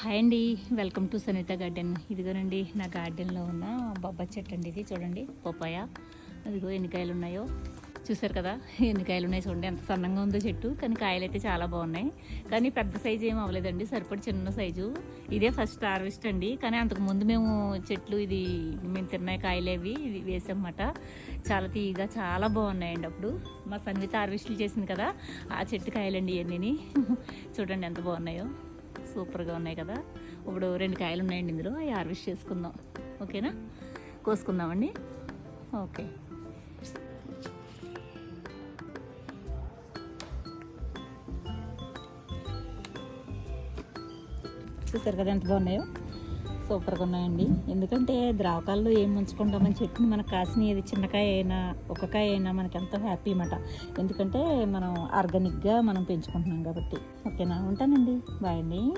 Hi అండి. Welcome to Sunitha garden. ఇదిగోనండి నా గార్డెన్లో ఉన్న బొబ్బ చెట్టు అండి ఇది. చూడండి పప్పాయ అదిగో ఎన్ని కాయలు ఉన్నాయో. చూసారు కదా ఎన్ని కాయలు ఉన్నాయి చూడండి. ఎంత సన్నంగా ఉందో చెట్టు. కానీ కాయలు అయితే చాలా బాగున్నాయి. కానీ పెద్ద సైజు ఏం అవ్వలేదండి. సరిపడి చిన్న సైజు. ఇదే ఫస్ట్ హార్వెస్ట్ అండి. కానీ అంతకుముందు మేము చెట్లు ఇది మేము తిన్నాయి కాయలు అవి. ఇది వేసామన్నమాట. చాలా తీయగా చాలా బాగున్నాయండి అప్పుడు. మా సన్విత హార్వెస్ట్లు చేసింది కదా ఆ చెట్టు కాయలండి ఇవన్నీ చూడండి ఎంత బాగున్నాయో. సూపర్గా ఉన్నాయి కదా. ఇప్పుడు రెండు కాయలు ఉన్నాయండి ఇందులో. అవి హార్వెస్ట్ చేసుకుందాం. ఓకేనా? కోసుకుందామండి. ఓకే. చూసారు కదా ఎంత బాగున్నాయో? సూపర్గా ఉన్నాయండి. ఎందుకంటే ద్రావకాల్లో ఏం ఉంచుకుంటామని చెట్టుని మనకు కాసిన ఏది చిన్నకాయ అయినా ఒక కాయ అయినా మనకి ఎంతో హ్యాపీ అన్నమాట. ఎందుకంటే మనం ఆర్గానిక్గా మనం పెంచుకుంటున్నాం కాబట్టి. ఓకేనా? ఉంటానండి. బాయ్ అండి.